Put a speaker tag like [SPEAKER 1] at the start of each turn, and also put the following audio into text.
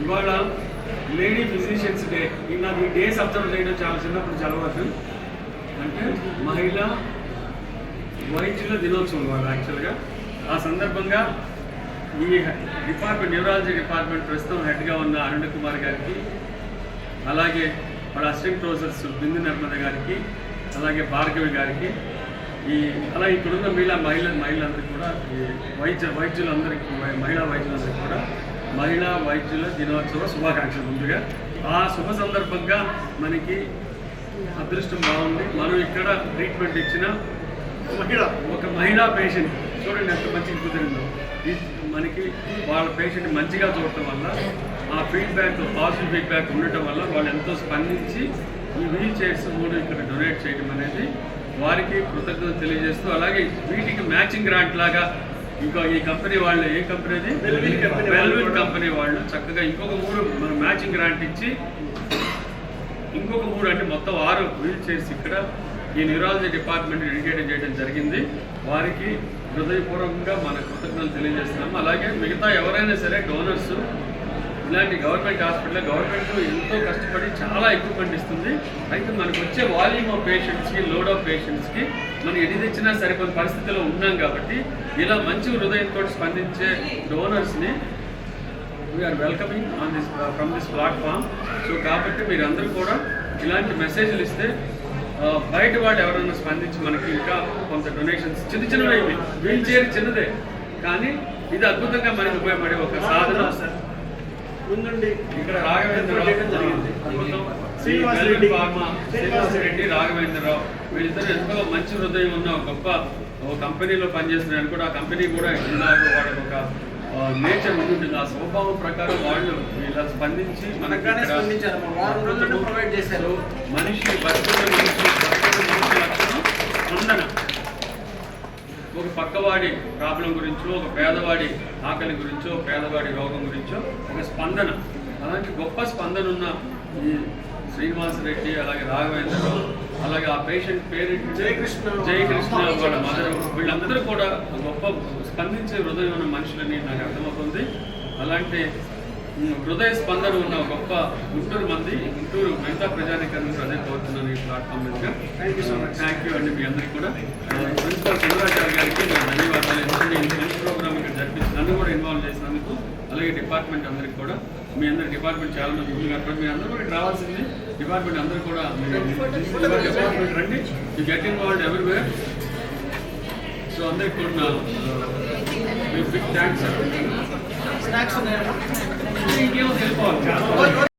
[SPEAKER 1] ఇవాళ lady physicians day. ఈ నాకు ఈ డేస్ అబ్జర్వ్ చేయడం చాలా చిన్నప్పుడు చదవద్దు అంటే మహిళా వైద్యుల దినోత్సవం ఇవాళ యాక్చువల్గా ఆ సందర్భంగా ఈ డిపార్ట్మెంట్ న్యూరాలజీ డిపార్ట్మెంట్ ప్రస్తుతం హెడ్గా ఉన్న అరుణ్ కుమార్ గారికి అలాగే వాళ్ళ అసిస్టెంట్ ప్రొఫెసర్స్ బిందు నర్మద గారికి అలాగే భార్గవి గారికి ఈ అలా ఇక్కడున్న మహిళా మహిళ మహిళలందరికీ కూడా ఈ వైద్య వైద్యులందరికీ మహిళా వైద్యులందరికీ కూడా మహిళా వైద్యుల దినోత్సవ శుభాకాంక్షలు ముందుగా. ఆ శుభ సందర్భంగా మనకి అదృష్టం బాగుంది. మనం ఇక్కడ ట్రీట్మెంట్ ఇచ్చిన
[SPEAKER 2] మహిళ.
[SPEAKER 1] ఒక మహిళా పేషెంట్ చూడండి ఎంత మంచిగా కుదిరిందో మనకి వాళ్ళ పేషెంట్ మంచిగా చూడటం వల్ల ఆ ఫీడ్బ్యాక్ పాజిటివ్ ఫీడ్బ్యాక్ ఉండటం వల్ల వాళ్ళు ఎంతో స్పందించి ఈ వీల్ చైర్స్ మూడు ఇక్కడ డొనేట్ చేయడం అనేది వారికి కృతజ్ఞత తెలియజేస్తూ అలాగే వీటికి మ్యాచింగ్ గ్రాంట్ లాగా ఇంకో ఈ కంపెనీ వాళ్ళు ఏ కంపెనీ అది? కంపెనీ వాళ్ళు చక్కగా ఇంకొక మూడు మన మ్యాచింగ్ గ్రాంట్ ఇచ్చి ఇంకొక మూడు అంటే మొత్తం ఆరు వీల్ చైర్స్ ఇక్కడ ఈ న్యూరాలజీ డిపార్ట్మెంట్ డెడికేట్ చేయడం జరిగింది. వారికి హృదయపూర్వకంగా మన కృతజ్ఞతలు తెలియజేస్తున్నాము. అలాగే మిగతా ఎవరైనా సరే డోనర్స్ ఇలాంటి గవర్నమెంట్ హాస్పిటల్ గవర్నమెంట్ ఎంతో కష్టపడి చాలా ఎక్విప్మెంట్ ఇస్తుంది అయితే మనకు వచ్చే వాల్యూమ్ ఆఫ్ పేషెంట్స్కి లోడ్ ఆఫ్ పేషెంట్స్కి మనం ఎన్ని తెచ్చినా కొన్ని పరిస్థితిలో ఉన్నాం కాబట్టి ఇలా మంచి హృదయంతో స్పందించే డోనర్స్ని we're welcoming on this from this platform so కాబట్టి మీరందరూ కూడా ఇలాంటి మెసేజ్లు ఇస్తే uh, బయట వాళ్ళు ఎవరైనా స్పందించి మనకి ఇంకా కొంత డొనేషన్స్ చిన్న చిన్నవి వీల్ చైర్ చిన్నదే. కానీ ఇది అద్భుతంగా మనకు ఉపయోగపడే ఒక సాధన.
[SPEAKER 2] సార్ ముందుండి
[SPEAKER 1] ఇక్కడ రాఘవేంద్రరావు
[SPEAKER 2] చేయడం జరిగింది. శ్రీనివాస్ రెడ్డి.
[SPEAKER 1] శ్రీనివాస్ రెడ్డి. రాఘవేంద్రరావు వీళ్ళిద్దరు ఎంతో మంచి హృదయం ఉన్న గొప్ప ఒక కంపెనీలో పనిచేస్తున్నారు కూడా ఆ కంపెనీ కూడా ఇలాగ వాళ్ళకి ఒక నేచర్ ఉంటుంది ఆ స్వభావం ప్రకారం వాళ్ళు ఇలా స్పందించి మనకి
[SPEAKER 2] మనగానే
[SPEAKER 1] పక్కవాడి ప్రాబ్లం గురించో ఒక పేదవాడి ఆకలి గురించో పేదవాడి రోగం గురించో ఒక స్పందన. అలాంటి గొప్ప స్పందన ఉన్న ఈ శ్రీనివాస్ రెడ్డి అలాగే రాఘవేంద్రరావు అలాగే ఆ పేషెంట్ పేరు
[SPEAKER 2] జయకృష్ణ.
[SPEAKER 1] జయకృష్ణ వాళ్ళ మదర్. వీళ్ళందరూ కూడా గొప్ప స్పందించే హృదయం ఉన్న మనుషులని నాకు అర్థమవుతుంది. అలాంటి హృదయ స్పందన ఉన్న గొప్ప గుంటూరు మంది గుంటూరు మిగతా ప్రజానికాన్ని అదే కోరుతున్నాను ఈ ప్లాట్ఫామ్ మీద
[SPEAKER 2] Thank you so much.
[SPEAKER 1] Thank you అండి మీ అందరికీ కూడా. అలాగే డిపార్ట్మెంట్ అందరికి కూడా మీ అందరి డిపార్ట్మెంట్ చాలా మంది ఉంది కాబట్టి మీ అందరూ కూడా రావాల్సింది. డిపార్ట్మెంట్ అందరూ కూడా డిపార్ట్మెంట్ రండి. You get involved everywhere so అందరికి కూడా బిగ్ థ్యాంక్స్ ఇంకేమో తెలుసుకోవాలి.